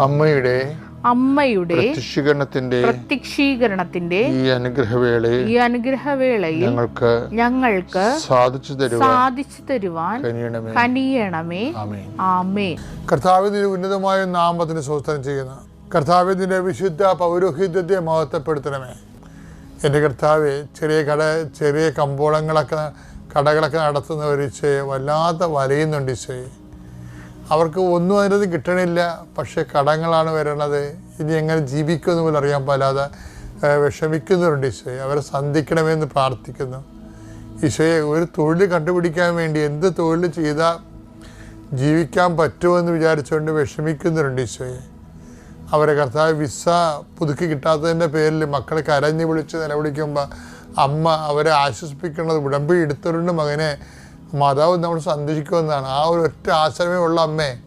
അമ്മയുടെ അമ്മയുടെ പ്രത്യക്ഷീകരണത്തിന്റെ പ്രത്യക്ഷീകരണത്തിന്റെ ഈ അനുഗ്രഹവേളയിൽ ഈ അനുഗ്രഹവേളയിൽ ഞങ്ങൾക്ക് ഞങ്ങൾക്ക് സാധിച്ചു തരുവാൻ സാധിച്ചു തരുവാൻ കനിയണമേ. കനിയണമേ. ആമേ കർത്താവിന്റെ ഉന്നതമായ നാമത്തിന് സ്വസ്ഥനം ചെയ്യുന്നു. കർത്താവിന്റെ വിശുദ്ധ പൗരോഹിത്യത്തെ മഹത്വപ്പെടുത്തണമേ. എന്റെ കർത്താവ് ചെറിയ കട ചെറിയ കമ്പോളങ്ങളൊക്കെ കടകളൊക്കെ നടത്തുന്നവർ ഈശോയെ വല്ലാത്ത വലയുന്നുണ്ട് ഈശോയെ. അവർക്ക് ഒന്നും അതിനത് കിട്ടണില്ല. പക്ഷേ കടങ്ങളാണ് വരണത്. ഇനി എങ്ങനെ ജീവിക്കുമെന്ന് പോലും അറിയാൻ പാലാതെ വിഷമിക്കുന്നവരുണ്ട് ഈശോയെ. അവരെ സന്ധിക്കണമെന്ന് പ്രാർത്ഥിക്കുന്നു. ഈശോയെ ഒരു തൊഴിൽ കണ്ടുപിടിക്കാൻ വേണ്ടി എന്ത് തൊഴിൽ ചെയ്താൽ ജീവിക്കാൻ പറ്റുമെന്ന് വിചാരിച്ചുകൊണ്ട് വിഷമിക്കുന്നവരുണ്ട് ഈശോയെ. അവരെ കർത്താവ് വിസ പുതുക്കി കിട്ടാത്തതിന്റെ പേരിൽ മക്കളെ കരഞ്ഞു വിളിച്ച് നിലവിളിക്കുമ്പോൾ അമ്മ അവരെ ആശ്വസിപ്പിക്കുന്നത് ഉടമ്പി എടുത്തവരുടെ മകനെ. മാതാവ് നമ്മൾ സന്ദേശിക്കുമെന്നാണ് ആ ഒരു ഒറ്റ ആശ്രമേ ഉള്ള അമ്മേ.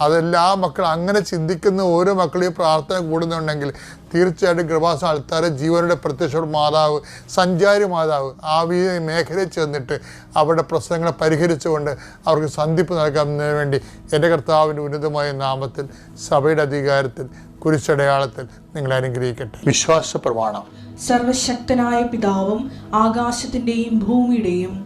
അതെല്ലാ മക്കൾ അങ്ങനെ ചിന്തിക്കുന്ന ഓരോ മക്കളെയും പ്രാർത്ഥന കൂടുന്നുണ്ടെങ്കിൽ തീർച്ചയായിട്ടും കൃപാസ ആൾക്കാരെ ജീവനുടെ പ്രത്യക്ഷ മാതാവ് സഞ്ചാരി മാതാവ് ആ വീ മേഖലയിൽ ചെന്നിട്ട് അവരുടെ പ്രശ്നങ്ങളെ പരിഹരിച്ചുകൊണ്ട് അവർക്ക് സന്ധിപ്പ് നൽകുന്നതിന് വേണ്ടി എന്റെ കർത്താവിന്റെ ഉന്നതമായ നാമത്തിൽ സഭയുടെ അധികാരത്തിൽ കുരിശടയാളത്തിൽ നിങ്ങളെ അനുഗ്രഹിക്കട്ടെ. വിശ്വാസ പ്രമാണം സർവശക്തനായ പിതാവും ആകാശത്തിന്റെയും ഭൂമിയുടെയും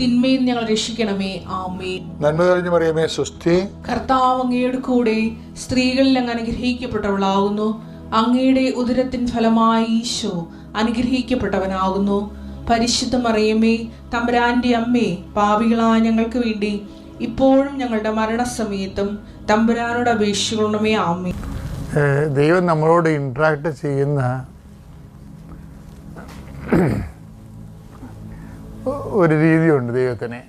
തിന്മയിൽ ഞങ്ങൾ രക്ഷിക്കണമേ. ആമേ നന്മ കഴിഞ്ഞു പറയുമേ സുസ്ഥി കർത്താവ് അങ്ങയുടെ കൂടെ സ്ത്രീകളിൽ അങ്ങ് അനുഗ്രഹിക്കപ്പെട്ടവളാകുന്നു. അങ്ങയുടെ ഉദരത്തിൻ ഫലമായി ഈശോ അനുഗ്രഹിക്കപ്പെട്ടവനാകുന്നു. പരിശുദ്ധ മറിയമേ തമ്പുരാന്റെ അമ്മേ പാവികളായ ഞങ്ങൾക്ക് വേണ്ടി ഇപ്പോഴും ഞങ്ങളുടെ മരണസമയത്തും തമ്പുരാനോട് അപേക്ഷിക്കണമേ. ആമേ ദൈവം നമ്മളോട് ഇൻട്രാക്ട് ചെയ്യുന്ന ഒരു രീതിയുണ്ട് ദൈവത്തിന്.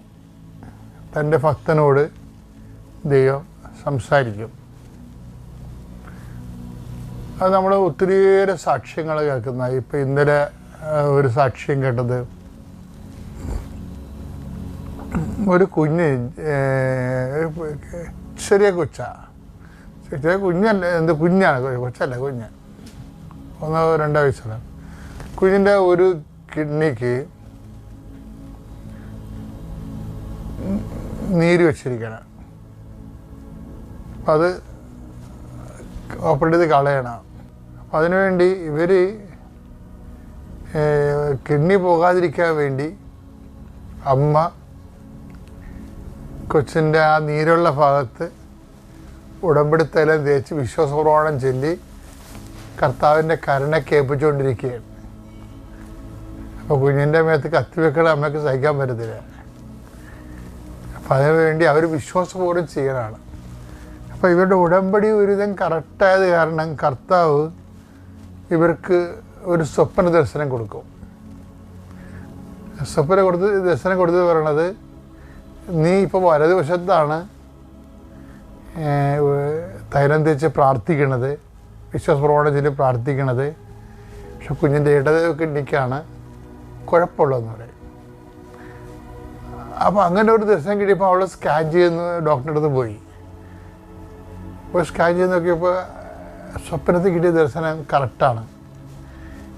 തന്റെ ഭക്തനോട് ദൈവം സംസാരിക്കും. അത് നമ്മൾ ഒത്തിരിയേറെ സാക്ഷ്യങ്ങൾ കേൾക്കുന്ന ഇപ്പം ഇന്നലെ ഒരു സാക്ഷ്യം കേട്ടത് ഒരു കുഞ്ഞ് ചെറിയ കൊച്ച. ചെറിയ കുഞ്ഞല്ല എന്ത് കുഞ്ഞാണ്? കൊച്ചല്ല കുഞ്ഞ്. ഒന്നോ രണ്ടോ വയസ്സുള്ള. കുഞ്ഞിന്റെ ഒരു കിഡ്നിക്ക് നീര് വെച്ചിരിക്കണം. അപ്പം അത് ഓപ്പറേറ്റ് ചെയ്ത് കളയണം. അപ്പം അതിനുവേണ്ടി ഇവർ കിഡ്നി പോകാതിരിക്കാൻ വേണ്ടി അമ്മ കൊച്ചിന്റെ ആ നീരുള്ള ഭാഗത്ത് ഉടമ്പടി തൈലം തേച്ച് വിശ്വാസപ്രമാണം ചൊല്ലി കർത്താവിന്റെ കരുണ കേൾപ്പിച്ചുകൊണ്ടിരിക്കുകയാണ്. അപ്പോൾ കുഞ്ഞിന്റെ മേത്ത് കത്തിവെക്കണ അമ്മയ്ക്ക് സഹിക്കാൻ പറ്റത്തില്ല. അപ്പം അതിനുവേണ്ടി അവർ വിശ്വാസപൂർവം ചെയ്യണതാണ് അപ്പോൾ ഇവരുടെ ഉടമ്പടി ഒരുവിധം കറക്റ്റായത് കാരണം കർത്താവ് ഇവർക്ക് ഒരു സ്വപ്ന ദർശനം കൊടുക്കും. സ്വപ്ന കൊടുത്ത് ദർശനം കൊടുത്തത് പറയണത് നീ ഇപ്പോൾ വലതുവശത്താണ് തൈലം തേച്ച് പ്രാർത്ഥിക്കണത് വിശ്വാസപ്രവണത്തിൽ പ്രാർത്ഥിക്കണത് പക്ഷെ കുഞ്ഞിന്റെ ഇടതൊക്കെ കിഡ്നിക്കാണ് കുഴപ്പമുള്ളതെന്ന് പറയും. അപ്പോൾ അങ്ങനെ ഒരു ദിവസം കിട്ടിയപ്പോൾ അവൾ സ്കാൻ ചെയ്യുന്ന ഡോക്ടറുടെ അടുത്ത് പോയി. അപ്പോൾ സ്കാൻ ചെയ്ത് നോക്കിയപ്പോൾ സ്വപ്നത്തിൽ കിട്ടിയ ദർശനം കറക്റ്റാണ്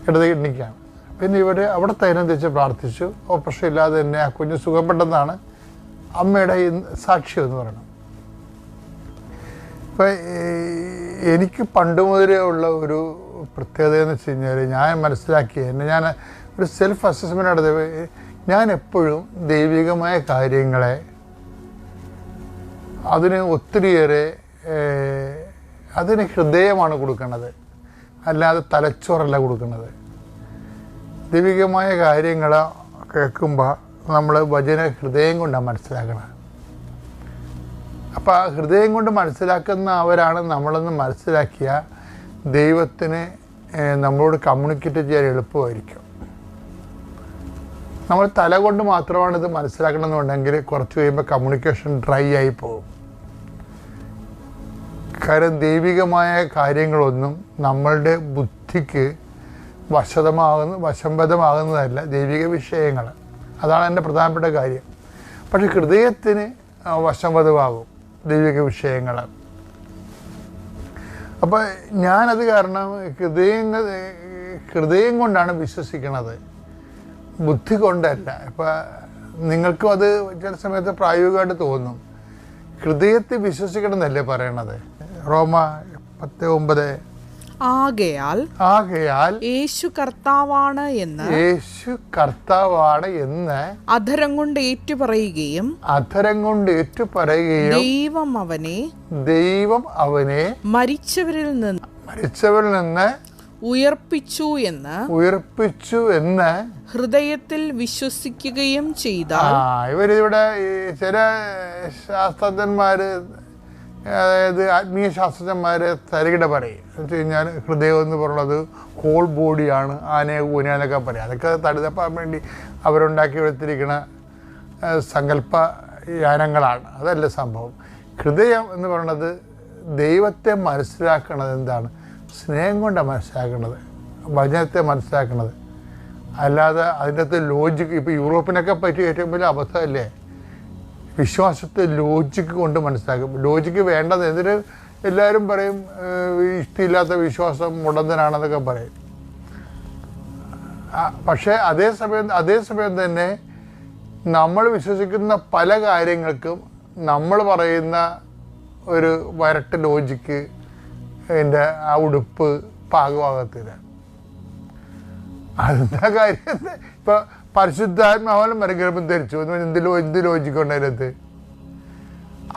ഇടത് കിഡ്നിക്കാണ് പിന്നെ ഇവർ അവിടെ തൈനം തിരിച്ച് പ്രാർത്ഥിച്ചു. ഓപ്പറേഷൻ ഇല്ലാതെ തന്നെ ആ കുഞ്ഞ് സുഖപ്പെട്ടെന്നാണ് അമ്മയുടെ സാക്ഷ്യം എന്ന് പറയുന്നത്. ഇപ്പം എനിക്ക് പണ്ട് മുതലേ ഉള്ള ഒരു പ്രത്യേകത എന്ന് വെച്ച് കഴിഞ്ഞാൽ ഞാൻ മനസ്സിലാക്കി എന്നെ ഞാൻ ഒരു സെൽഫ് അസസ്മെന്റ് നടത്തിയപ്പോൾ ഞാൻ എപ്പോഴും ദൈവികമായ കാര്യങ്ങളെ അതിന് ഒത്തിരിയേറെ അതിന് ഹൃദയമാണ് കൊടുക്കുന്നത്. അല്ലാതെ തലച്ചോറല്ല കൊടുക്കുന്നത്. ദൈവികമായ കാര്യങ്ങൾ കേൾക്കുമ്പോൾ നമ്മൾ ഭജന ഹൃദയം കൊണ്ടാണ് മനസ്സിലാക്കണം. അപ്പോൾ ആ ഹൃദയം കൊണ്ട് മനസ്സിലാക്കുന്ന അവരാണ് നമ്മളെന്ന് മനസ്സിലാക്കിയ ദൈവത്തിന് നമ്മളോട് കമ്മ്യൂണിക്കേറ്റ് ചെയ്യാൻ എളുപ്പമായിരിക്കും. നമ്മൾ തല കൊണ്ട് മാത്രമാണ് ഇത് മനസ്സിലാക്കണമെന്നുണ്ടെങ്കിൽ കുറച്ച് കഴിയുമ്പോൾ കമ്മ്യൂണിക്കേഷൻ ഡ്രൈ ആയി പോകും. കാരണം ദൈവികമായ കാര്യങ്ങളൊന്നും നമ്മളുടെ ബുദ്ധിക്ക് വശതമാകുന്ന വശംബദ്ധമാകുന്നതല്ല ദൈവിക വിഷയങ്ങൾ. അതാണ് എന്റെ പ്രധാനപ്പെട്ട കാര്യം. പക്ഷെ ഹൃദയത്തിന് വശംബദമാകും ദൈവിക വിഷയങ്ങൾ. അപ്പോൾ ഞാനത് കാരണം ഹൃദയങ്ങൾ ഹൃദയം കൊണ്ടാണ് വിശ്വസിക്കുന്നത് ബുദ്ധി കൊണ്ടല്ല ഇപ്പം നിങ്ങൾക്കും അത് ചില സമയത്ത് പ്രായോഗികമായിട്ട് തോന്നും. ഹൃദയത്തിൽ വിശ്വസിക്കണമെന്നല്ലേ പറയണത്? റോമ പത്ത് ഒമ്പത്. ആകയാൽ ആകയാൽ യേശു കർത്താവാണ് എന്ന് യേശു കർത്താവാണ് എന്ന് അധരം കൊണ്ട് ഏറ്റുപറയുകയും അധരം കൊണ്ട് ഏറ്റുപറയുകയും ദൈവം അവനെ ദൈവം അവനെ മരിച്ചവരിൽ നിന്ന് മരിച്ചവരിൽ നിന്ന് ഉയർപ്പിച്ചു എന്ന് ഉയർപ്പിച്ചു എന്ന് ഹൃദയത്തിൽ വിശ്വസിക്കുകയും ചെയ്ത ഇവരിവിടെ ചില ശാസ്ത്രജ്ഞന്മാര് അതായത് ആത്മീയ ശാസ്ത്രജ്ഞന്മാര് തരികിട പറയും. എന്ന് വെച്ച് കഴിഞ്ഞാൽ ഹൃദയം എന്ന് പറയുന്നത് ഹോൾ ബോഡിയാണ് ആനയെ ഊനയെന്നൊക്കെ പറയും. അതൊക്കെ തടുതപ്പാൻ വേണ്ടി അവരുണ്ടാക്കി എടുത്തിരിക്കുന്ന സങ്കല്പ യാനങ്ങളാണ്. അതല്ല സംഭവം. ഹൃദയം എന്ന് പറയുന്നത് ദൈവത്തെ മനസ്സിലാക്കുന്നത് എന്താണ്? സ്നേഹം കൊണ്ടാണ് മനസ്സിലാക്കുന്നത് വചനത്തെ മനസ്സിലാക്കുന്നത് അല്ലാതെ അതിന്റെ അകത്ത് ലോജിക്ക് ഇപ്പോൾ യൂറോപ്പിനൊക്കെ പറ്റി ഏറ്റവും വലിയ അബദ്ധമല്ലേ? വിശ്വാസത്തെ ലോജിക്ക് കൊണ്ട് മനസ്സിലാക്കും. ലോജിക്ക് വേണ്ടത് എന്തിന്? എല്ലാവരും പറയും ഇഷ്ടമില്ലാത്ത വിശ്വാസം മുടന്തനാണെന്നൊക്കെ പറയും. പക്ഷേ അതേസമയം അതേസമയം തന്നെ നമ്മൾ വിശ്വസിക്കുന്ന പല കാര്യങ്ങൾക്കും നമ്മൾ പറയുന്ന ഒരു വരട്ട് ലോജിക്ക് അതിന്റെ ആ ഉടുപ്പ് പാകമാകത്തില്ല. അതിന്റെ കാര്യം? ഇപ്പൊ പരിശുദ്ധാത്മാവനം മരഗർഭം ധരിച്ചു. എന്ത് എന്ത് ലോജിക്കുണ്ട് അതിനകത്ത്?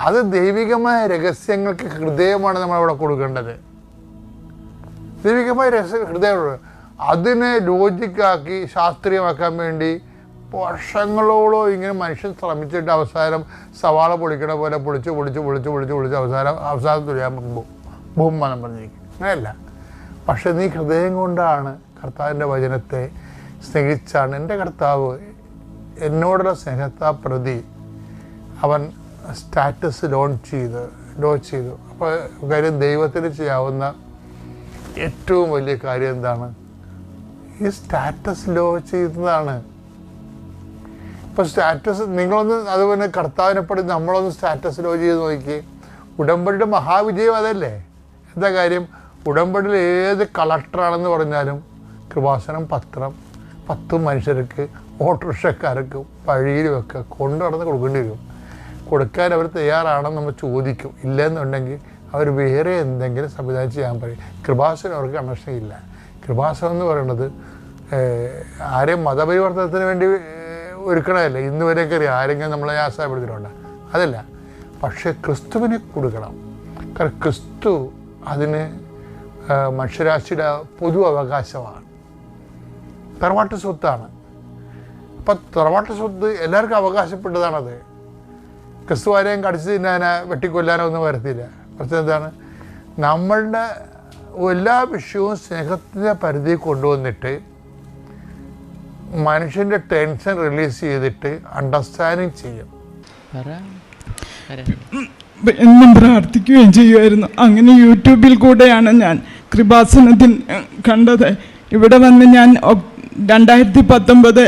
അത് ദൈവികമായ രഹസ്യങ്ങൾക്ക് ഹൃദയമാണ് നമ്മൾ അവിടെ കൊടുക്കേണ്ടത്. ദൈവികമായ രഹസ്യ ഹൃദയമാണ് അതിനെ ലോജിക്കാക്കി ശാസ്ത്രീയമാക്കാൻ വേണ്ടി വർഷങ്ങളോളം ഇങ്ങനെ മനുഷ്യൻ ശ്രമിച്ചിട്ട് അവസാനം സവാള പൊളിക്കണ പോലെ പൊളിച്ച് പൊളിച്ച് പൊളിച്ച് പൊളിച്ച് പൊളിച്ച് അവസാനം അവസാനം തുരിയാൻ ബഹുമാനം പറഞ്ഞിരിക്കും അങ്ങനെയല്ല. പക്ഷെ നീ ഹൃദയം കൊണ്ടാണ് കർത്താവിന്റെ വചനത്തെ സ്നേഹിച്ചാണ് എന്റെ കർത്താവ് എന്നോടുള്ള സ്നേഹത്താ പ്രതി അവൻ സ്റ്റാറ്റസ് ലോഞ്ച് ചെയ്ത് ലോഞ്ച് ചെയ്തു. അപ്പോൾ കാര്യം ദൈവത്തിന് ചെയ്യാവുന്ന ഏറ്റവും വലിയ കാര്യം എന്താണ്? ഈ സ്റ്റാറ്റസ് ലോഞ്ച് ചെയ്യുന്നതാണ്. ഇപ്പോൾ സ്റ്റാറ്റസ് നിങ്ങളൊന്ന് അതുപോലെ കർത്താവിനെ പടി നമ്മളൊന്ന് സ്റ്റാറ്റസ് ലോഞ്ച് ചെയ്ത് നോക്കി ഉടമ്പടിയുടെ മഹാവിജയം അതല്ലേ? എന്താ കാര്യം? ഉടമ്പടിയിൽ ഏത് കളക്ടറാണെന്ന് പറഞ്ഞാലും കൃപാസനം പത്രം പത്ത് മനുഷ്യർക്ക് ഓട്ടോറിക്ഷക്കാർക്ക് വഴിയിലുമൊക്കെ കൊണ്ടു നടന്ന് കൊടുക്കേണ്ടി വരും. കൊടുക്കാൻ അവർ തയ്യാറാണെന്ന് നമ്മൾ ചോദിക്കും. ഇല്ലെന്നുണ്ടെങ്കിൽ അവർ വേറെ എന്തെങ്കിലും സംവിധാനം ചെയ്യാൻ പറയും. കൃപാസനം അവർക്ക് കണക്ഷൻ ഇല്ല. കൃപാസനം എന്ന് പറയുന്നത് ആരെയും മതപരിവർത്തനത്തിന് വേണ്ടി ഒരുക്കണമല്ല ഇന്ന് വരെ കയറി ആരെങ്കിലും നമ്മളെ ആശയപ്പെടുത്തിയിട്ടുണ്ട് അതല്ല. പക്ഷേ ക്രിസ്തുവിനെ കൊടുക്കണം. കാരണം ക്രിസ്തു അതിന് മനുഷ്യരാശിയുടെ പൊതു അവകാശമാണ്. തറവാട്ട് സ്വത്താണ്. അപ്പം തറവാട്ട് സ്വത്ത് എല്ലാവർക്കും അവകാശപ്പെട്ടതാണത്. ക്രിസ്തുവാരെയും കടിച്ചു തിന്നാനോ വെട്ടിക്കൊല്ലാനോ ഒന്നും വരത്തില്ല. പ്രശ്നം എന്താണ്? നമ്മളുടെ എല്ലാ വിഷയവും സ്നേഹത്തിന്റെ പരിധി കൊണ്ടുവന്നിട്ട് മനുഷ്യന്റെ ടെൻഷൻ റിലീസ് ചെയ്തിട്ട് അണ്ടർസ്റ്റാൻഡിങ് ചെയ്യും. എന്നും പ്രാർത്ഥിക്കുകയും ചെയ്യുമായിരുന്നു. അങ്ങനെ യൂട്യൂബിൽ കൂടെയാണ് ഞാൻ കൃപാസനത്തിൽ കണ്ടത്. ഇവിടെ വന്ന് ഞാൻ രണ്ടായിരത്തി പത്തൊമ്പത്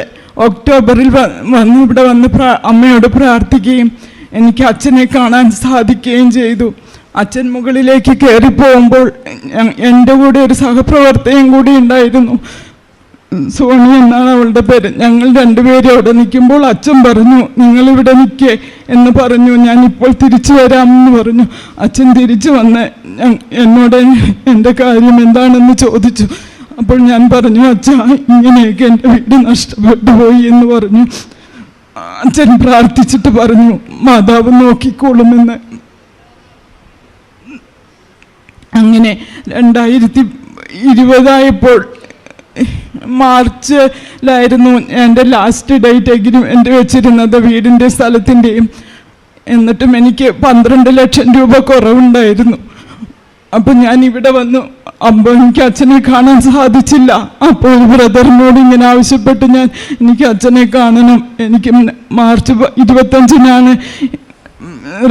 ഒക്ടോബറിൽ വന്ന് ഇവിടെ വന്ന് അമ്മയോട് പ്രാർത്ഥിക്കുകയും എനിക്ക് അച്ഛനെ കാണാൻ സാധിക്കുകയും ചെയ്തു. അച്ഛൻ മുകളിലേക്ക് കയറി പോകുമ്പോൾ എന്റെ കൂടെ ഒരു സഹപ്രവർത്തകയും കൂടി ഉണ്ടായിരുന്നു. സോണി എന്നാണ് അവളുടെ പേര്. ഞങ്ങൾ രണ്ടുപേരും അവിടെ നിൽക്കുമ്പോൾ അച്ഛൻ പറഞ്ഞു നിങ്ങൾ ഇവിടെ നിൽക്കേ എന്ന് പറഞ്ഞു. ഞാൻ ഇപ്പോൾ തിരിച്ചു വരാമെന്ന് പറഞ്ഞു. അച്ഛൻ തിരിച്ചു വന്ന് എന്നോട് എന്റെ കാര്യം എന്താണെന്ന് ചോദിച്ചു. അപ്പോൾ ഞാൻ പറഞ്ഞു അച്ഛ ഇങ്ങനെയൊക്കെ എന്റെ വീട് നഷ്ടപ്പെട്ടു പോയി എന്ന് പറഞ്ഞു. അച്ഛൻ പ്രാർത്ഥിച്ചിട്ട് പറഞ്ഞു മാതാവ് നോക്കിക്കോളുമെന്ന്. അങ്ങനെ രണ്ടായിരത്തി ഇരുപതായപ്പോൾ മാർച്ചിലായിരുന്നു എന്റെ ലാസ്റ്റ് ഡേറ്റ് എഗ്രിമെന്റ് വെച്ചിരുന്നത് വീടിന്റെ സ്ഥലത്തിന്റെയും. എന്നിട്ടും എനിക്ക് പന്ത്രണ്ട് ലക്ഷം രൂപ കുറവുണ്ടായിരുന്നു. അപ്പം ഞാൻ ഇവിടെ വന്നു. അപ്പോൾ എനിക്ക് അച്ഛനെ കാണാൻ സാധിച്ചില്ല. അപ്പോൾ ബ്രദറിനോട് ഇങ്ങനെ ആവശ്യപ്പെട്ട്. ഞാൻ എനിക്ക് അച്ഛനെ കാണണം. എനിക്ക് മാർച്ച് ഇരുപത്തഞ്ചിനാണ്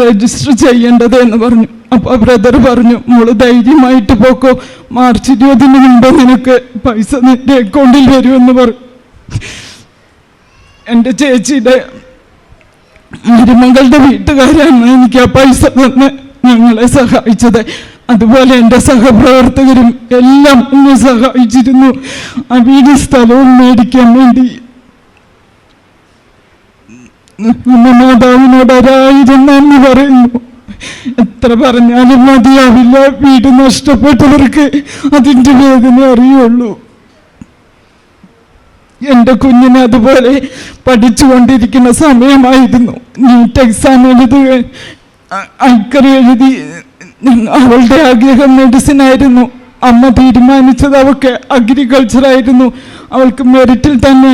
രജിസ്റ്റർ ചെയ്യേണ്ടത് എന്ന് പറഞ്ഞു. അപ്പോൾ ബ്രദർ പറഞ്ഞു മോൾ ധൈര്യമായിട്ട് പോക്കോ. മാർച്ച് ഇരുപതിന് മുമ്പ് നിനക്ക് പൈസ നിന്റെ അക്കൗണ്ടിൽ വരുമെന്ന് പറഞ്ഞു എന്റെ ചേച്ചിയുടെ മരുമകളുടെ വീട്ടുകാരാണ് എനിക്ക് ആ പൈസ തന്ന് ഞങ്ങളെ സഹായിച്ചത്. അതുപോലെ എന്റെ സഹപ്രവർത്തകരും എല്ലാം എന്നെ സഹായിച്ചിരുന്നു. ആ വീട് സ്ഥലവും മേടിക്കാൻ വേണ്ടി മാതാവിനോട് ഒരായിരം നന്ദി പറയുന്നു. എത്ര പറഞ്ഞാലും മതിയാവില്ല. വീട് നഷ്ടപ്പെട്ടവർക്ക് അതിന്റെ വേദന അറിയുള്ളൂ. എന്റെ കുഞ്ഞിനെ അതുപോലെ പഠിച്ചുകൊണ്ടിരിക്കുന്ന സമയമായിരുന്നു. നീറ്റ് എക്സാം എഴുതുക ഐക്കറി എഴുതി അവളുടെ ആഗ്രഹം മെഡിസിൻ ആയിരുന്നു. അമ്മ തീരുമാനിച്ചത് അവൾക്ക് അഗ്രികൾച്ചർ ആയിരുന്നു. അവൾക്ക് മെറിറ്റിൽ തന്നെ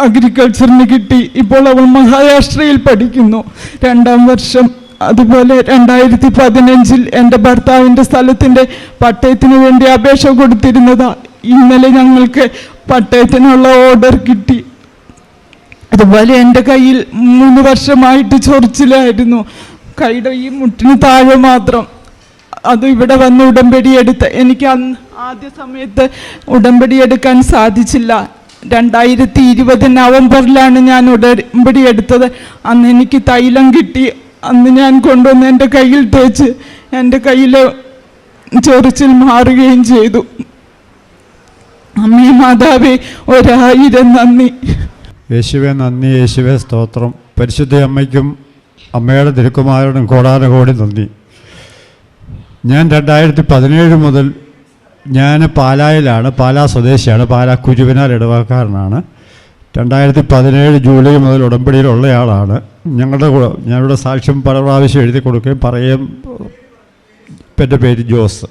അഗ്രികൾച്ചറിന് കിട്ടി. ഇപ്പോൾ അവൾ മഹാരാഷ്ട്രയിൽ പഠിക്കുന്നു. രണ്ടാം വർഷം അതുപോലെ രണ്ടായിരത്തി പതിനഞ്ചിൽ എന്റെ ഭർത്താവിന്റെ സ്ഥലത്തിന്റെ പട്ടയത്തിന് വേണ്ടി അപേക്ഷ കൊടുത്തിരുന്നതാ ഇന്നലെ ഞങ്ങൾക്ക് പട്ടയത്തിനുള്ള ഓർഡർ കിട്ടി. അതുപോലെ എന്റെ കയ്യിൽ മൂന്ന് വർഷമായിട്ട് ചൊറിച്ചിലായിരുന്നു. കൈയുടെ ഈ മുട്ടിന് താഴെ മാത്രം. അത് ഇവിടെ വന്ന് ഉടമ്പടി എടുത്ത് എനിക്ക് അന്ന് ആദ്യ സമയത്ത് ഉടമ്പടി എടുക്കാൻ സാധിച്ചില്ല. രണ്ടായിരത്തി ഇരുപത് നവംബറിലാണ് ഞാൻ ഉടമ്പടി എടുത്തത്. അന്ന് എനിക്ക് തൈലം കിട്ടി. അന്ന് ഞാൻ കൊണ്ടുവന്ന് എന്റെ കയ്യിൽ തേച്ച് എന്റെ കയ്യിലെ ചൊറിച്ചിൽ മാറുകയും ചെയ്തു. അമ്മേ മാതാവേ ഒരായിരം നന്ദി. യേശുവെ നന്ദി യേശുവെ സ്തോത്രം. പരിശുദ്ധ അമ്മയ്ക്കും അമ്മയുടെ തിരുക്കുമാരോടും കോടാനുകോടി നന്ദി. ഞാൻ രണ്ടായിരത്തി പതിനേഴ് മുതൽ ഞാൻ പാലായിലാണ് പാലാ സ്വദേശിയാണ് പാലാ കുരുവിനാൽ ഇടവക്കാരനാണ് രണ്ടായിരത്തി പതിനേഴ് ജൂലൈ മുതൽ ഉടമ്പടിയിലുള്ളയാളാണ്. ഞങ്ങളുടെ കൂടെ ഞങ്ങളുടെ സാക്ഷ്യം പല പ്രാവശ്യം എഴുതി കൊടുക്കുകയും പറയുകയും എന്റെ പേര് ജോസ്.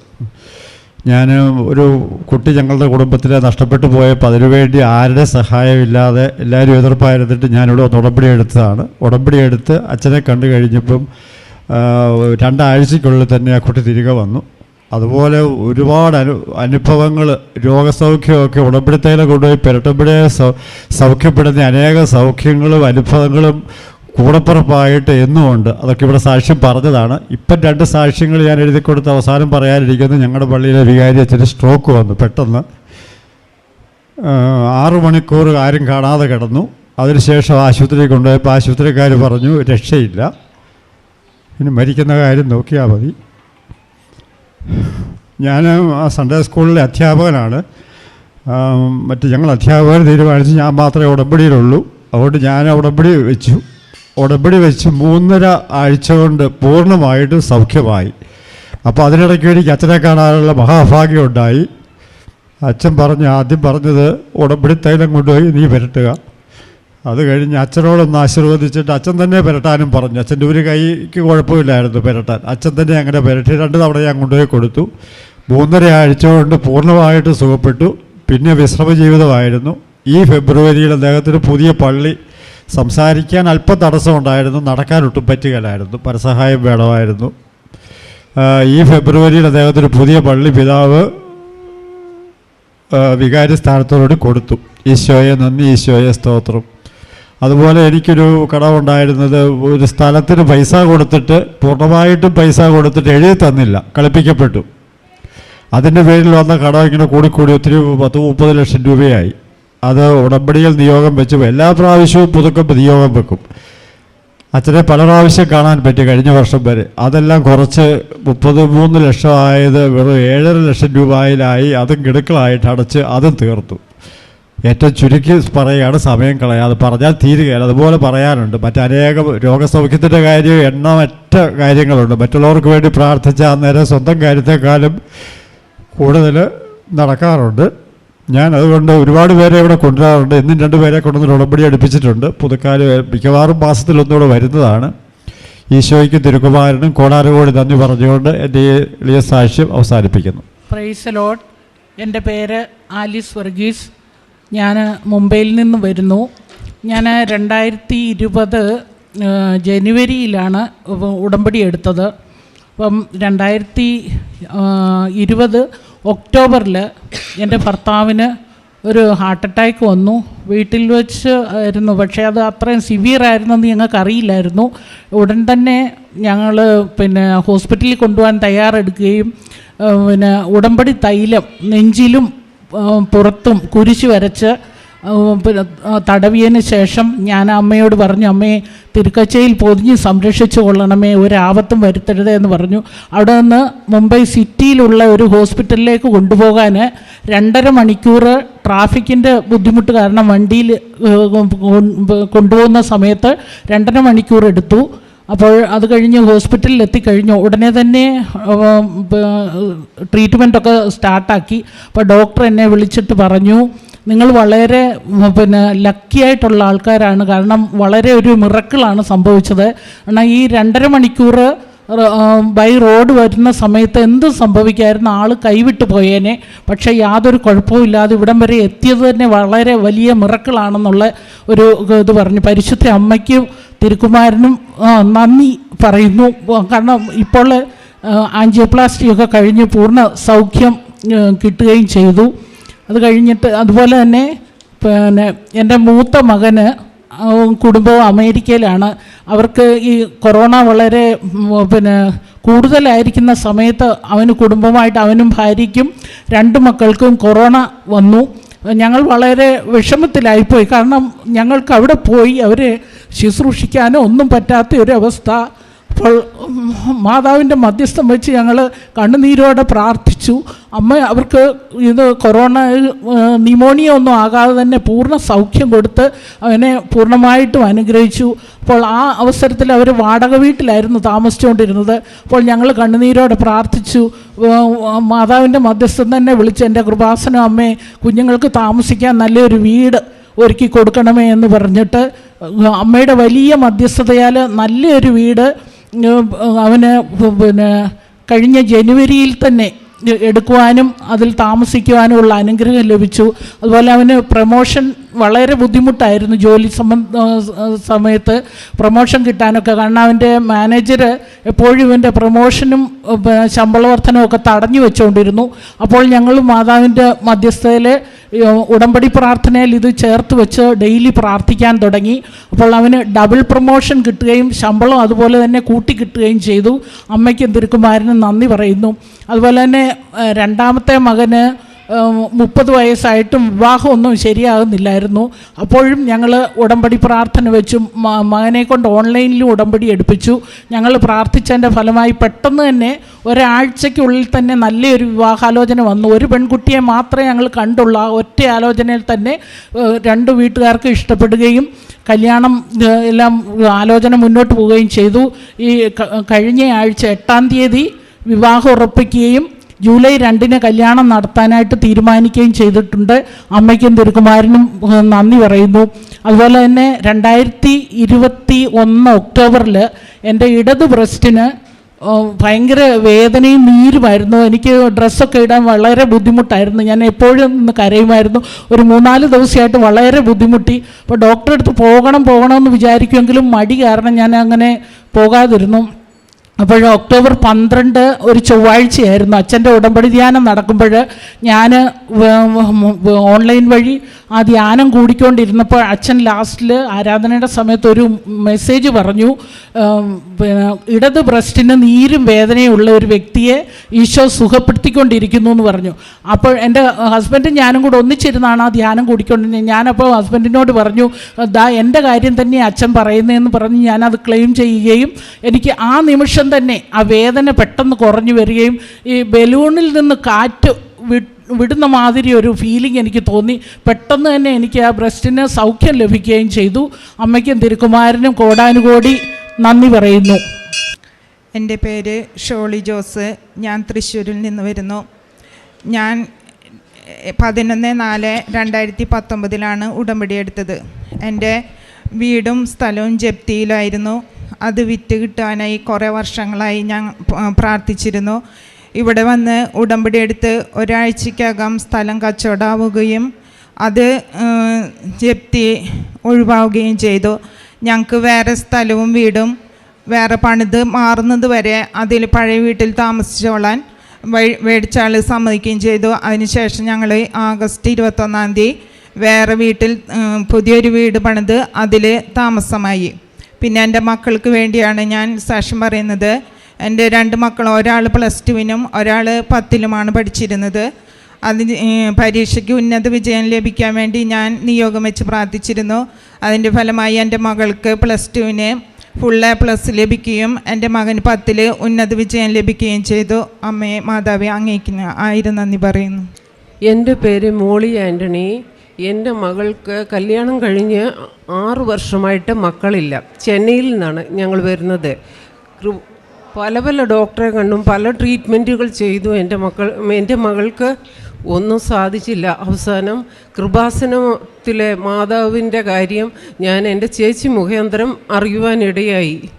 ഞാൻ ഒരു കുട്ടി ഞങ്ങളുടെ കുടുംബത്തിൽ നഷ്ടപ്പെട്ടു പോയപ്പോൾ അതിനുവേണ്ടി ആരുടെ സഹായമില്ലാതെ എല്ലാവരും എതിർപ്പായിരുന്നിട്ട് ഞാനിവിടെ ഒന്ന് ഉടമ്പടി എടുത്തതാണ്. ഉടമ്പടി എടുത്ത് അച്ഛനെ കണ്ടു കഴിഞ്ഞപ്പം രണ്ടാഴ്ചയ്ക്കുള്ളിൽ തന്നെ ആ കുട്ടി തിരികെ വന്നു. അതുപോലെ ഒരുപാട് അനു അനുഭവങ്ങൾ രോഗസൗഖ്യമൊക്കെ ഉടമ്പടിത്തേലെ കൊണ്ടുപോയി പെരട്ടമ്പടിയെ സൗ സൗഖ്യപ്പെടുന്ന അനേക സൗഖ്യങ്ങളും അനുഭവങ്ങളും കൂടപ്പുറപ്പായിട്ട് എന്നുമുണ്ട്. അതൊക്കെ ഇവിടെ സാക്ഷ്യം പറഞ്ഞതാണ്. ഇപ്പം രണ്ട് സാക്ഷ്യങ്ങൾ ഞാൻ എഴുതി കൊടുത്ത് അവസാനം പറയാനിരിക്കുന്നത് ഞങ്ങളുടെ പള്ളിയിലെ വികാരി അച്ഛന് സ്ട്രോക്ക് വന്നു പെട്ടെന്ന്. ആറു മണിക്കൂർ ആരും കാണാതെ കിടന്നു. അതിനുശേഷം ആശുപത്രിയിൽ കൊണ്ടുപോയപ്പോൾ ആശുപത്രിക്കാർ പറഞ്ഞു രക്ഷയില്ല. ഇനി മരിക്കുന്ന കാര്യം നോക്കിയാൽ മതി. ഞാൻ ആ സൺഡേ സ്കൂളിലെ അധ്യാപകനാണ്. മറ്റ് ഞങ്ങൾ അധ്യാപകർ തീരുമാനിച്ച് ഞാൻ മാത്രമേ ഉടമ്പടിയിലുള്ളൂ. അതുകൊണ്ട് ഞാൻ ഉടമ്പടി വെച്ചു. ഉടമ്പടി വെച്ച് മൂന്നര ആഴ്ച കൊണ്ട് പൂർണമായിട്ട് സൗഖ്യമായി. അപ്പോൾ അതിനിടയ്ക്ക് എനിക്ക് അച്ഛനെ കാണാനുള്ള മഹാഭാഗ്യം ഉണ്ടായി. അച്ഛൻ പറഞ്ഞു ആദ്യം പറഞ്ഞത് ഉടമ്പടി തൈലം കൊണ്ടുപോയി നീ പുരട്ടുക അത് കഴിഞ്ഞ് അച്ഛനോടൊന്ന് ആശീർവദിച്ചിട്ട് അച്ഛൻ തന്നെ പുരട്ടാനും പറഞ്ഞു. അച്ഛന്റെ ഒരു കൈക്ക് കുഴപ്പമില്ലായിരുന്നു പുരട്ടാൻ. അച്ഛൻ തന്നെ അങ്ങനെ പുരട്ടി രണ്ട് തവണ ഞാൻ കൊണ്ടുപോയി കൊടുത്തു. മൂന്നര ആഴ്ച കൊണ്ട് പൂർണമായിട്ട് സുഖപ്പെട്ടു. പിന്നെ വിശ്രമ ജീവിതമായിരുന്നു. ഈ ഫെബ്രുവരിയിൽ അദ്ദേഹത്തിന് പുതിയ പള്ളി സംസാരിക്കാൻ അല്പം തടസ്സമുണ്ടായിരുന്നു നടക്കാൻ ഒട്ടും പറ്റുകയില്ലായിരുന്നു. പരസഹായം വേണമായിരുന്നു. ഈ ഫെബ്രുവരിയിൽ അദ്ദേഹത്തിന് പുതിയ പള്ളി പിതാവ് വികാരി സ്ഥാനത്തോട് കൊടുത്തു. ഈശോയെ നന്ദി ഈശോയെ സ്തോത്രം. അതുപോലെ എനിക്കൊരു കടമുണ്ടായിരുന്നത് ഒരു സ്ഥലത്തിന് പൈസ കൊടുത്തിട്ട് പൂർണമായിട്ടും പൈസ കൊടുത്തിട്ട് എഴുതി തന്നില്ല കളിപ്പിക്കപ്പെട്ടു. അതിന്റെ പേരിൽ വന്ന കടം ഇങ്ങനെ കൂടിക്കൂടി ഒത്തിരി പത്ത് മുപ്പത് ലക്ഷം രൂപയായി. അത് ഉടമ്പടിയിൽ നിയോഗം വെച്ചു എല്ലാ പ്രാവശ്യവും പുതുക്കം നിയോഗം വെക്കും. അച്ഛനെ പല പ്രാവശ്യം കാണാൻ പറ്റി കഴിഞ്ഞ വർഷം വരെ. അതെല്ലാം കുറച്ച് മുപ്പത് മൂന്ന് ലക്ഷം ആയത് വെറും ഏഴര ലക്ഷം രൂപയിലായി അതും ഗഡുക്കളായിട്ട് അടച്ച് അതും തീർത്തു. ഏറ്റവും ചുരുക്കി പറയുകയാണ് സമയം കളയാതെ. പറഞ്ഞാൽ തീരുകയില്ല. അതുപോലെ പറയാനുണ്ട്. മറ്റനേകം രോഗസൗഖ്യത്തിന്റെ കാര്യം എണ്ണമറ്റ കാര്യങ്ങളുണ്ട്. മറ്റുള്ളവർക്ക് വേണ്ടി പ്രാർത്ഥിച്ച അന്നേരം സ്വന്തം കാര്യത്തെക്കാളും കൂടുതൽ നടക്കാറുണ്ട്. ഞാൻ അതുകൊണ്ട് ഒരുപാട് പേരെ ഇവിടെ കൊണ്ടുവരാറുണ്ട്. ഇന്നും രണ്ട് പേരെ കൊണ്ടുവന്ന് ഉടമ്പടി അടുപ്പിച്ചിട്ടുണ്ട്. പുതുക്കാൽ മിക്കവാറും മാസത്തിലൊന്നുകൂടെ വരുന്നതാണ്. ഈശോയ്ക്കും തിരുക്കുമാരനും കോടാനുകോടി നന്ദി പറഞ്ഞുകൊണ്ട് എന്റെ ഈ എളിയ സാക്ഷ്യം അവസാനിപ്പിക്കുന്നു. പ്രൈസ് ലോഡ് എന്റെ പേര് ആലിസ് വർഗീസ്. ഞാൻ മുംബൈയിൽ നിന്ന് വരുന്നു. ഞാൻ രണ്ടായിരത്തി ഇരുപത് ജനുവരിയിലാണ് ഉടമ്പടി എടുത്തത്. അപ്പം രണ്ടായിരത്തി ഇരുപത് ഒക്ടോബറിൽ എന്റെ ഭർത്താവിന് ഒരു ഹാർട്ട് അറ്റാക്ക് വന്നു. വീട്ടിൽ വെച്ച് ആയിരുന്നു. പക്ഷേ അത് അത്രയും സിവിയർ ആയിരുന്നെന്ന് ഞങ്ങൾക്ക് അറിയില്ലായിരുന്നു ഉടൻ തന്നെ ഞങ്ങൾ പിന്നെ ഹോസ്പിറ്റലിൽ കൊണ്ടുപോകാൻ തയ്യാറെടുക്കുകയും പിന്നെ ഉടമ്പടി തൈലം നെഞ്ചിലും പുറത്തും കുരിശ് വരച്ച് തടവിയതിന് ശേഷം ഞാൻ അമ്മയോട് പറഞ്ഞു അമ്മയെ തിരുക്കച്ചയിൽ പൊതിഞ്ഞ് സംരക്ഷിച്ചു കൊള്ളണമേ ഒരാപത്തും വരുത്തരുത് എന്ന് പറഞ്ഞു. അവിടെ നിന്ന് മുംബൈ സിറ്റിയിലുള്ള ഒരു ഹോസ്പിറ്റലിലേക്ക് കൊണ്ടുപോകാൻ രണ്ടര മണിക്കൂർ ട്രാഫിക്കിന്റെ ബുദ്ധിമുട്ട് കാരണം വണ്ടിയിൽ കൊണ്ടുപോകുന്ന സമയത്ത് രണ്ടര മണിക്കൂർ എടുത്തു. അപ്പോൾ അത് കഴിഞ്ഞ് ഹോസ്പിറ്റലിൽ എത്തിക്കഴിഞ്ഞു. ഉടനെ തന്നെ ട്രീറ്റ്മെന്റൊക്കെ സ്റ്റാർട്ടാക്കി. അപ്പോൾ ഡോക്ടർ എന്നെ വിളിച്ചിട്ട് പറഞ്ഞു നിങ്ങൾ വളരെ പിന്നെ ലക്കി ആയിട്ടുള്ള ആൾക്കാരാണ്. കാരണം വളരെ ഒരു മിറക്കിളാണ് സംഭവിച്ചത്. കാരണം ഈ രണ്ടര മണിക്കൂർ ബൈ റോഡ് വരുന്ന സമയത്ത് എന്ത് സംഭവിക്കായിരുന്നു. ആൾ കൈവിട്ട് പോയേനെ. പക്ഷേ യാതൊരു കുഴപ്പമില്ലാതെ ഇവിടം വരെ എത്തിയത് തന്നെ വളരെ വലിയ മിറക്കിളാണെന്നുള്ള ഒരു ഇത് പറഞ്ഞു. പരിശുദ്ധ അമ്മയ്ക്കും തിരുക്കുമാരനും നന്ദി പറയുന്നു. കാരണം ഇപ്പോൾ ആൻജിയോപ്ലാസ്റ്റി ഒക്കെ കഴിഞ്ഞ് പൂർണ സൗഖ്യം കിട്ടുകയും ചെയ്തു. അത് കഴിഞ്ഞിട്ട് അതുപോലെ തന്നെ പിന്നെ എന്റെ മൂത്ത മകന് കുടുംബവും അമേരിക്കയിലാണ്. അവർക്ക് ഈ കൊറോണ വളരെ പിന്നെ കൂടുതലായിരിക്കുന്ന സമയത്ത് അവന് കുടുംബമായിട്ട് അവനും ഭാര്യയ്ക്കും രണ്ട് മക്കൾക്കും കൊറോണ വന്നു. ഞങ്ങൾ വളരെ വിഷമത്തിലായിപ്പോയി. കാരണം ഞങ്ങൾക്ക് അവിടെ പോയി അവരെ ശുശ്രൂഷിക്കാനോ ഒന്നും പറ്റാത്ത ഒരവസ്ഥ. അപ്പോൾ മാതാവിന്റെ മധ്യസ്ഥം വെച്ച് ഞങ്ങൾ കണ്ണുനീരോടെ പ്രാർത്ഥിച്ചു. അമ്മ അവർക്ക് ഇത് കൊറോണ നിമോണിയ ഒന്നും ആകാതെ തന്നെ പൂർണ സൗഖ്യം കൊടുത്ത് അവനെ പൂർണമായിട്ടും അനുഗ്രഹിച്ചു. അപ്പോൾ ആ അവസരത്തിൽ അവർ വാടക വീട്ടിലായിരുന്നു താമസിച്ചുകൊണ്ടിരുന്നത്. അപ്പോൾ ഞങ്ങൾ കണ്ണുനീരോടെ പ്രാർത്ഥിച്ചു. മാതാവിന്റെ മധ്യസ്ഥം തന്നെ വിളിച്ച് എന്റെ കൃപാസനം അമ്മേ കുഞ്ഞുങ്ങൾക്ക് താമസിക്കാൻ നല്ലൊരു വീട് ഒരുക്കി കൊടുക്കണമേ എന്ന് പറഞ്ഞിട്ട് അമ്മയുടെ വലിയ മധ്യസ്ഥതയാൽ നല്ലൊരു വീട് അവന് പിന്നെ കഴിഞ്ഞ ജനുവരിയിൽ തന്നെ എടുക്കുവാനും അതിൽ താമസിക്കുവാനുമുള്ള അനുഗ്രഹം ലഭിച്ചു. അതുപോലെ അവന് പ്രൊമോഷൻ വളരെ ബുദ്ധിമുട്ടായിരുന്നു ജോലി സംബന്ധ സമയത്ത് പ്രമോഷൻ കിട്ടാനൊക്കെ. കാരണം അവന്റെ മാനേജർ എപ്പോഴും ഇവന്റെ പ്രമോഷനും ശമ്പള വർധനവും ഒക്കെ തടഞ്ഞു വെച്ചുകൊണ്ടിരുന്നു. അപ്പോൾ ഞങ്ങൾ മാതാവിന്റെ മധ്യസ്ഥതയിൽ ഏഹ്, ഉടമ്പടി പ്രാർത്ഥനയിൽ ഇത് ചേർത്ത് വെച്ച് ഡെയിലി പ്രാർത്ഥിക്കാൻ തുടങ്ങി. അപ്പോൾ അവന് ഡബിൾ പ്രൊമോഷൻ കിട്ടുകയും ശമ്പളം അതുപോലെ തന്നെ കൂട്ടി കിട്ടുകയും ചെയ്തു. അമ്മയ്ക്കും തിരുക്കുമാരനും നന്ദി പറയുന്നു. അതുപോലെ തന്നെ രണ്ടാമത്തെ മകന് മുപ്പത് വയസ്സായിട്ടും വിവാഹമൊന്നും ശരിയാകുന്നില്ലായിരുന്നു. അപ്പോഴും ഞങ്ങൾ ഉടമ്പടി പ്രാർത്ഥന വെച്ചു മകനെ കൊണ്ട് ഓൺലൈനിലും ഉടമ്പടി എടുപ്പിച്ചു. ഞങ്ങൾ പ്രാർത്ഥിച്ചതിന്റെ ഫലമായി പെട്ടെന്ന് തന്നെ ഒരാഴ്ചയ്ക്കുള്ളിൽ തന്നെ നല്ലൊരു വിവാഹാലോചന വന്നു. ഒരു പെൺകുട്ടിയെ മാത്രമേ ഞങ്ങൾ കണ്ടുള്ള. ഒറ്റ ആലോചനയിൽ തന്നെ രണ്ട് വീട്ടുകാർക്ക് ഇഷ്ടപ്പെടുകയും കല്യാണം എല്ലാം ആലോചന മുന്നോട്ട് പോവുകയും ചെയ്തു. ഈ കഴിഞ്ഞ ആഴ്ച എട്ടാം തീയതി വിവാഹം ഉറപ്പിക്കുകയും ജൂലൈ രണ്ടിന് കല്യാണം നടത്താനായിട്ട് തീരുമാനിക്കുകയും ചെയ്തിട്ടുണ്ട്. അമ്മയ്ക്കും തിരുക്കുമാരനും നന്ദി പറയുന്നു. അതുപോലെ തന്നെ രണ്ടായിരത്തി ഇരുപത്തി ഒന്ന് ഒക്ടോബറിൽ എന്റെ ഇടത് ബ്രസ്റ്റിന് ഭയങ്കര വേദനയും നീരുമായിരുന്നു. എനിക്ക് ഡ്രസ്സൊക്കെ ഇടാൻ വളരെ ബുദ്ധിമുട്ടായിരുന്നു. ഞാൻ എപ്പോഴും ഒന്ന് കരയുമായിരുന്നു. ഒരു മൂന്നാൽ ദിവസമായിട്ട് വളരെ ബുദ്ധിമുട്ടി. അപ്പോൾ ഡോക്ടറെ അടുത്ത് പോകണം പോകണമെന്ന് വിചാരിക്കുമെങ്കിലും മടി കാരണം ഞാൻ അങ്ങനെ പോകാതിരുന്നു. അപ്പോൾ ഒക്ടോബർ പന്ത്രണ്ട് ഒരു ചൊവ്വാഴ്ചയായിരുന്നു അച്ഛന്റെ ഉടമ്പടി ധ്യാനം നടക്കുമ്പോൾ ഞാൻ ഓൺലൈൻ വഴി ആ ധ്യാനം കൂടിക്കൊണ്ടിരുന്നപ്പോൾ അച്ഛൻ ലാസ്റ്റിൽ ആരാധനയുടെ സമയത്ത് ഒരു മെസ്സേജ് പറഞ്ഞു ഇടത് ബ്രസ്റ്റിന് നീരും വേദനയുള്ള ഒരു വ്യക്തിയെ ഈശോ സുഖപ്പെടുത്തിക്കൊണ്ടിരിക്കുന്നു എന്ന് പറഞ്ഞു. അപ്പോൾ എന്റെ ഹസ്ബൻഡും ഞാനും കൂടെ ഒന്നിച്ചിരുന്നാണ് ആ ധ്യാനം കൂടിക്കൊണ്ടിരുന്നത്. ഞാനപ്പോൾ ഹസ്ബൻഡിനോട് പറഞ്ഞു ദാ എന്റെ കാര്യം തന്നെ അച്ഛൻ പറയുന്നതെന്ന് പറഞ്ഞ് ഞാനത് ക്ലെയിം ചെയ്യുകയും എനിക്ക് ആ നിമിഷം തന്നെ ആ വേദന പെട്ടെന്ന് കുറഞ്ഞു വരികയും ഈ ബലൂണിൽ നിന്ന് കാറ്റ് വി- വിടുന്ന മാതിരി ഒരു ഫീലിംഗ് എനിക്ക് തോന്നി. പെട്ടെന്ന് തന്നെ എനിക്ക് ആ ബ്രസ്റ്റിന് സൗഖ്യം ലഭിക്കുകയും ചെയ്തു. അമ്മയ്ക്കും തിരുക്കുമാരനും കോടാനുകോടി നന്ദി പറയുന്നു. എന്റെ പേര് ഷോളി ജോസ്. ഞാൻ തൃശ്ശൂരിൽ നിന്ന് വരുന്നു. ഞാൻ പതിനൊന്ന് നാല് രണ്ടായിരത്തി പത്തൊമ്പതിലാണ് ഉടമ്പടി എടുത്തത്. എന്റെ വീടും സ്ഥലവും ജപ്തിയിലായിരുന്നു. അത് വിറ്റ് കിട്ടാനായി കുറേ വർഷങ്ങളായി ഞാൻ പ്രാർത്ഥിച്ചിരുന്നു. ഇവിടെ വന്ന് ഉടമ്പടി എടുത്ത് ഒരാഴ്ചക്കകം സ്ഥലം കച്ചവടമാവുകയും അത് ജപ്തി ഒഴിവാവുകയും ചെയ്തു. ഞങ്ങൾക്ക് വേറെ സ്ഥലവും വീടും വേറെ പണിത് മാറുന്നത് വരെ അതിൽ പഴയ വീട്ടിൽ താമസിച്ചോളാൻ വഴി മേടിച്ചാൾ സമ്മതിക്കുകയും ചെയ്തു. അതിനുശേഷം ഞങ്ങൾ ആഗസ്റ്റ് ഇരുപത്തൊന്നാം തീയതി വേറെ വീട്ടിൽ പുതിയൊരു വീട് പണിത് അതിൽ താമസമായി. പിന്നെ എന്റെ മക്കൾക്ക് വേണ്ടിയാണ് ഞാൻ സാക്ഷ്യം പറയുന്നത്. എന്റെ രണ്ട് മക്കൾ ഒരാൾ പ്ലസ് ടുവിനും ഒരാൾ പത്തിലുമാണ് പഠിച്ചിരുന്നത്. അതിന് പരീക്ഷയ്ക്ക് ഉന്നത വിജയം ലഭിക്കാൻ വേണ്ടി ഞാൻ നിയോഗം വെച്ച് പ്രാർത്ഥിച്ചിരുന്നു. അതിന്റെ ഫലമായി എന്റെ മകൾക്ക് പ്ലസ് ടുവിന് ഫുൾ എ പ്ലസ് ലഭിക്കുകയും എന്റെ മകന് പത്തിൽ ഉന്നത വിജയം ലഭിക്കുകയും ചെയ്തു. അമ്മയെ മാതാവെ അങ്ങേക്ക് ആയിരുന്നു ആയിരം നന്ദി പറയുന്നു. എന്റെ പേര് മോളി ആന്റണി. എന്റെ മകൾക്ക് കല്യാണം കഴിഞ്ഞ് ആറു വർഷമായിട്ട് മക്കളില്ല. ചെന്നൈയിൽ നിന്നാണ് ഞങ്ങൾ വരുന്നത്. പല പല ഡോക്ടറെ കണ്ടും പല ട്രീറ്റ്മെന്റുകൾ ചെയ്തു. എന്റെ മക്കൾ എന്റെ മകൾക്ക് ഒന്നും സാധിച്ചില്ല. അവസാനം കൃപാസനത്തിലെ മാതാവിന്റെ കാര്യം ഞാൻ എന്റെ ചേച്ചി മുഖാന്തരം അറിയുവാനിടയായി.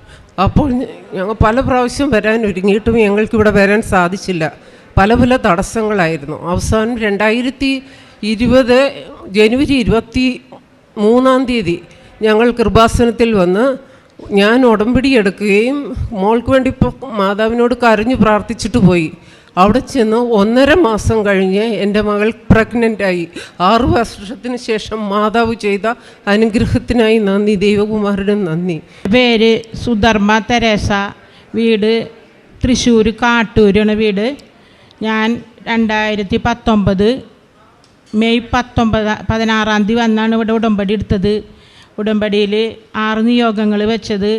അപ്പോൾ ഞങ്ങൾ പല പ്രാവശ്യം വരാൻ ഒരുങ്ങിയിട്ടും ഞങ്ങൾക്കിവിടെ വരാൻ സാധിച്ചില്ല. പല പല തടസ്സങ്ങളായിരുന്നു. അവസാനം രണ്ടായിരത്തി ഇരുപത് ജനുവരി ഇരുപത്തി മൂന്നാം തീയതി ഞങ്ങൾ കൃപാസനത്തിൽ വന്ന് ഞാൻ ഉടമ്പടി എടുക്കുകയും മോൾക്ക് വേണ്ടി മാതാവിനോട് കരഞ്ഞു പ്രാർത്ഥിച്ചിട്ട് പോയി. അവിടെ ചെന്ന് ഒന്നര മാസം കഴിഞ്ഞ് എന്റെ മകൾ പ്രഗ്നന്റായി ആറ് വർഷത്തിന് ശേഷം മാതാവ് ചെയ്ത അനുഗ്രഹത്തിനായി നന്ദി ദൈവകുമാരനും നന്ദി. പേര് സുധർമ്മ തെരേസ. വീട് തൃശ്ശൂർ കാട്ടൂരാണ് വീട്. ഞാൻ രണ്ടായിരത്തി പത്തൊമ്പത് മെയ് പത്തൊമ്പത് പതിനാറാം തീയതി വന്നാണ് ഇവിടെ ഉടമ്പടി എടുത്തത്. ഉടമ്പടിയിൽ ആറ് നിയോഗങ്ങൾ വെച്ചത്.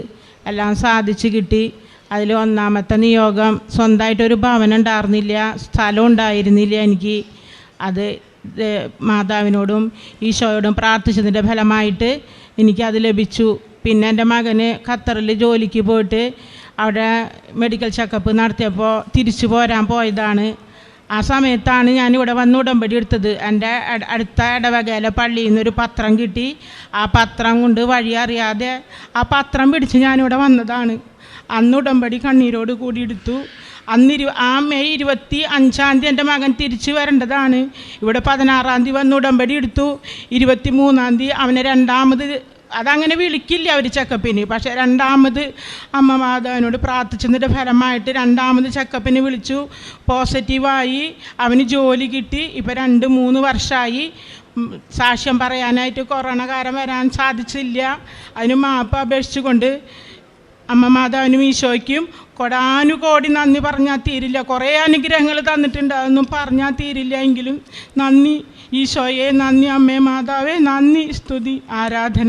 എല്ലാം സാധിച്ചു കിട്ടി. അതിൽ ഒന്നാമത്തെ നിയോഗം സ്വന്തമായിട്ടൊരു ഭവനം ഉണ്ടായിരുന്നില്ല. സ്ഥലം ഉണ്ടായിരുന്നില്ല എനിക്ക്. അത് മാതാവിനോടും ഈശോയോടും പ്രാർത്ഥിച്ചതിന്റെ ഫലമായിട്ട് എനിക്കത് ലഭിച്ചു. പിന്നെ എന്റെ മകന് ഖത്തറിൽ ജോലിക്ക് പോയിട്ട് അവിടെ മെഡിക്കൽ ചെക്കപ്പ് നടത്തിയപ്പോൾ തിരിച്ചു പോരാൻ പോയതാണ്. ആ സമയത്താണ് ഞാൻ ഇവിടെ വന്ന് ഉടമ്പടി എടുത്തത്. എന്റെ അട്- അടുത്ത ഇടവകയിലെ പള്ളിയിൽ നിന്നൊരു പത്രം കിട്ടി. ആ പത്രം കൊണ്ട് വഴി അറിയാതെ ആ പത്രം പിടിച്ച് ഞാനിവിടെ വന്നതാണ്. അന്ന് ഉടമ്പടി കണ്ണീരോട് കൂടി എടുത്തു. അന്ന് ഇരു ആ മെയ് ഇരുപത്തി അഞ്ചാം തീയതി എന്റെ മകൻ തിരിച്ചു വരേണ്ടതാണ്. ഇവിടെ പതിനാറാം തീയതി വന്ന് ഉടമ്പടി എടുത്തു. ഇരുപത്തി മൂന്നാം തീയതി അവനെ രണ്ടാമത് അതങ്ങനെ വിളിക്കില്ല അവർ ചെക്കപ്പിന്. പക്ഷേ രണ്ടാമത് അമ്മ മാതാവിനോട് പ്രാർത്ഥിച്ചതിന്റെ ഫലമായിട്ട് രണ്ടാമത് ചെക്കപ്പിന് വിളിച്ചു. പോസിറ്റീവായി അവന് ജോലി കിട്ടി. ഇപ്പോൾ രണ്ട് മൂന്ന് വർഷമായി സാക്ഷ്യം പറയാനായിട്ട് കൊറോണ കാലം വരാൻ സാധിച്ചില്ല. അതിന് മാപ്പ് അപേക്ഷിച്ചുകൊണ്ട് അമ്മ മാതാവിനും ഈശോയ്ക്കും കൊടാനുകോടി നന്ദി പറഞ്ഞാൽ തീരില്ല. കുറേ അനുഗ്രഹങ്ങൾ തന്നിട്ടുണ്ട്. അതൊന്നും പറഞ്ഞാൽ തീരില്ല എങ്കിലും നന്ദി ഈശോയെ നന്ദി അമ്മേ മാതാവേ നന്ദി സ്തുതി ആരാധന